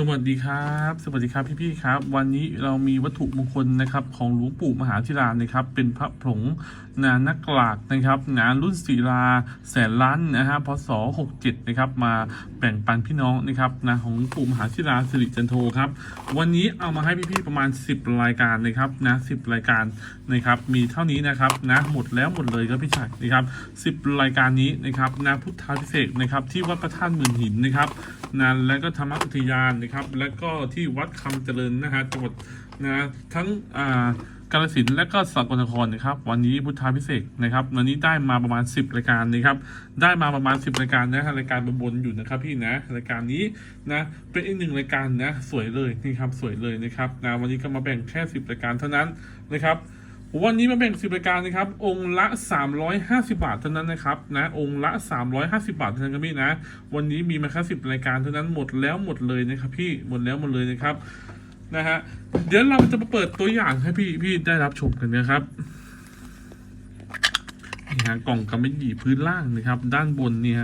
สวัสดีครับ สวัสดีครับพี่ๆครับ วันนี้เรามีวัตถุมงคลนะครับของหลวงปู่มหาธิรานะครับ เป็นพระผงนานักกลากนะครับงานรุ่นศิลาแสนล้านนะฮะพศ67นะครับมาแบ่งปันพี่น้องนะครับนะของหลวงปู่มหาธิราสิริจันโทครับวันนี้เอามาให้พี่ๆประมาณ 10 รายการนะครับนะ10 รายการนะครับมีเท่านี้นะครับนะหมดแล้วหมดเลยครับพี่ชายนะครับ 10 รายการนี้นะครับนะพุทธาพิเศษนะครับที่วัดพระธาตุหมื่นหินนะครับนะและก็ธรรมอุทยานนะครับ และก็ที่วัดคำเจริญนะฮะจังหวัดนะทั้งอ่ากาฬสินธุ์และก็สกลนครนะครับ วันนี้พุทธาพิเศษนะครับ วันนี้ได้มาประมาณ 10 รายการนะครับ ได้มาประมาณ 10 รายการนะฮะรายการบนๆอยู่นะครับพี่นะรายการนี้นะเป็นอีกหนึ่งรายการนะสวยเลยนี่ครับสวยเลยนะครับนะวันนี้ก็มาแบ่งแค่ 10 รายการเท่านั้นนะครับ วันนี้มาแบ่ง10รายการนะครับ องค์ละ 350 บาทเท่านั้นนะครับนะองค์ละ 350 บาทเท่านั้นครับพี่นะ วันนี้มีมาแค่10รายการเท่านั้นหมดแล้วหมดเลยนะครับพี่หมดแล้วหมดเลยนะครับนะฮะเดี๋ยวเราจะมาเปิดตัวอย่างให้พี่พี่ได้รับชมกันนะครับนี่ฮะกล่องกำมะหยี่พื้นล่างนะครับ ด้านบนเนี่ย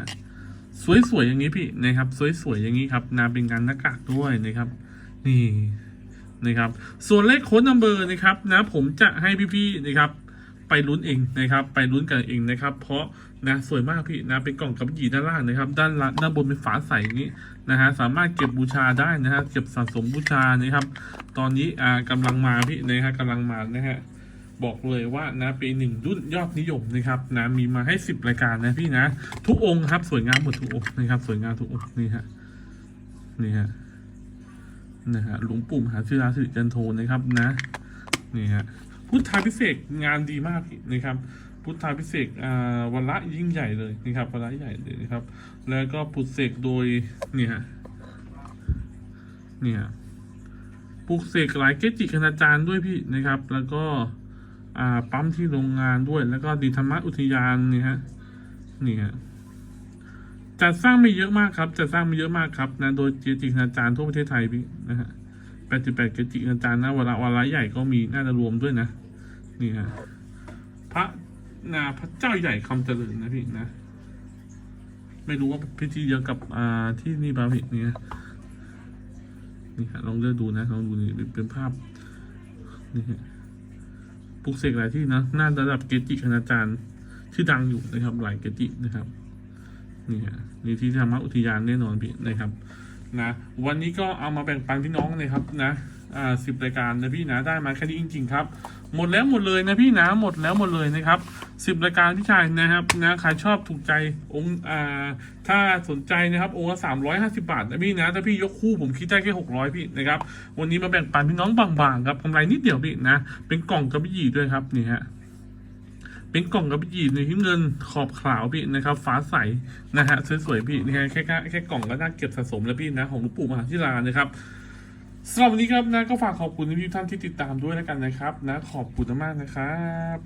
สวยๆอย่างนี้พี่นะครับ สวยๆอย่างนี้ครับนาเป็นงานหน้ากากด้วยนะครับ นี่ นะครับ ส่วนเลขโค้ดนัมเบอร์นะครับนะผมจะให้พี่ๆนะครับ ไปลุ้นเองนะครับ ไปลุ้นกันเองนะครับ เพราะนะสวยมากพี่นะเป็นกล่องกับหยีด้านล่างนะครับ ด้านล่างด้านบนเป็นฝาใสอย่างนี้นะฮะสามารถเก็บบูชาได้นะฮะเก็บสะสมบูชานะครับ ตอนนี้อ่ากำลังมาพี่นะฮะกำลังมานะฮะบอกเลยว่านะเป็นหนึ่งรุ่นยอดนิยมนะครับนะมีมาให้สิบรายการนะพี่นะ ทุกองค์ครับสวยงามหมดทุกองค์นะครับ สวยงามทุกองค์นี่ฮะนี่ฮะ นะฮะหลวงปู่มหาศิลาสิริจันโทนะครับนะนี่ฮะพุทธาพิเศษงานดีมากพี่นะครับ พุทธาพิเศษอ่าวันละยิ่งใหญ่เลยนะครับวันละใหญ่เลยนะครับ แล้วก็ปลุกเสกโดยนี่ฮะนี่ฮะปลูกเสกหลายเกจิคณาจารย์ด้วยพี่นะครับ แล้วก็อ่าปั๊มที่โรงงานด้วย แล้วก็ดีธรรมอุทยานนี่ฮะนี่ฮะ จัดสร้างไม่เยอะมากครับจัดสร้างไม่เยอะมากครับนะโดยเกจิคณาจารย์ทั่วประเทศไทยพี่นะฮะแปดสิบแปดเกจิคณาจารย์นะวาระวาระใหญ่ก็มีน่าจะรวมด้วยนะนี่ฮะพระนาพระเจ้าใหญ่คำเจริญนะพี่นะ ไม่รู้ว่าพิธีเดียวกับอ่าที่นี่ป่ะพี่เนี่ยนี่ฮะลองเลือกดูนะลองดูนี่เป็นภาพนี่ฮะปลุกเสกหลายที่นะน่าระดับเกจิคณาจารย์ที่ดังอยู่นะครับหลายเกจินะครับ นี่ฮะนี่ที่ธรรมอุทยานแน่นอนพี่นะครับนะวันนี้ก็เอามาแบ่งปันพี่น้องนะครับนะอ่าสิบรายการนะพี่นะได้มาแค่นี้จริง ๆ ครับ หมดแล้วหมดเลยนะพี่นะหมดแล้วหมดเลยนะครับสิบรายการพี่ชายนะครับนะใครชอบถูกใจองค์อ่าถ้าสนใจนะครับองค์ละสามร้อยห้าสิบาทนะพี่นะถ้าพี่ยกคู่ผมคิดได้แค่หกร้อยพี่นะครับวันนี้มาแบ่งปันพี่น้องบางๆครับกำไรนิดเดียวพี่นะเป็นกล่องกระบี่ยี่ด้วยครับนี่ฮะ เป็นกล่องกระบี่ยี่ในที่เงินขอบขาวพี่นะครับ ฟ้าใสนะฮะสวยๆพี่นี่ฮะแค่แค่กล่องก็น่าเก็บสะสมแล้วพี่นะของลูกปู่มหาธิรานะครับสำหรับวันนี้ครับนะก็ฝากขอบคุณพี่ท่านที่ติดตามด้วยแล้วกันนะครับ นะขอบคุณมากนะครับ